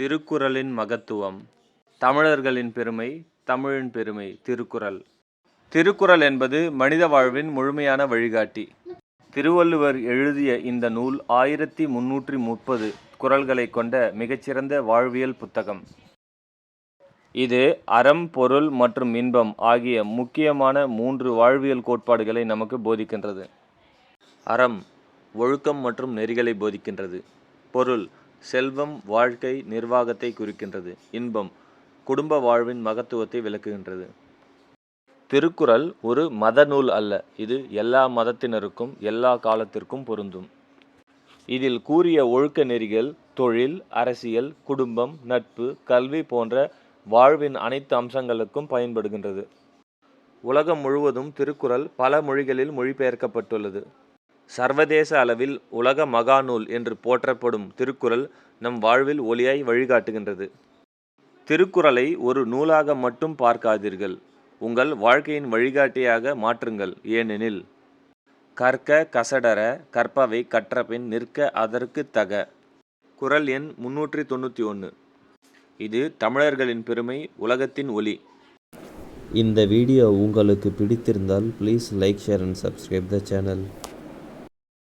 திருக்குறளின் மகத்துவம். தமிழர்களின் பெருமை தமிழின் பெருமை திருக்குறள். திருக்குறள் என்பது மனித வாழ்வின் முழுமையான வழிகாட்டி. திருவள்ளுவர் எழுதிய இந்த நூல் ஆயிரத்தி முன்னூற்றி முப்பது குரல்களை கொண்ட மிகச்சிறந்த வாழ்வியல் புத்தகம். இது அறம் பொருள் மற்றும் இன்பம் ஆகிய முக்கியமான மூன்று வாழ்வியல் கோட்பாடுகளை நமக்கு போதிக்கின்றது. அறம் ஒழுக்கம் மற்றும் நெறிகளை போதிக்கின்றது. பொருள் செல்வம் வாழ்க்கை நிர்வாகத்தை குறிக்கின்றது. இன்பம் குடும்ப வாழ்வின் மகத்துவத்தை விளக்குகின்றது. திருக்குறள் ஒரு மத நூல் அல்ல. இது எல்லா மதத்தினருக்கும் எல்லா காலத்திற்கும் பொருந்தும். இதில் கூறிய ஒழுக்க நெறிகள் தொழில் அரசியல் குடும்பம் நட்பு கல்வி போன்ற வாழ்வின் அனைத்து அம்சங்களுக்கும் பயன்படுகின்றது. உலகம் முழுவதும் திருக்குறள் பல மொழிகளில் மொழிபெயர்க்கப்பட்டுள்ளது. சர்வதேச அளவில் உலக மகாநூல் என்று போற்றப்படும் திருக்குறள் நம் வாழ்வில் ஒளியாய் வழிகாட்டுகின்றது. திருக்குறளை ஒரு நூலாக மட்டும் பார்க்காதீர்கள். உங்கள் வாழ்க்கையின் வழிகாட்டியாக மாற்றுங்கள். ஏனெனில் கற்க கசடர கற்பவை கற்றபின் நிற்க அதற்கு தக. குறள் எண் முன்னூற்றி தொண்ணூற்றி ஒன்று. இது தமிழர்களின் பெருமை உலகத்தின் ஒளி இந்த வீடியோ உங்களுக்கு பிடித்திருந்தால் please like share and subscribe the channel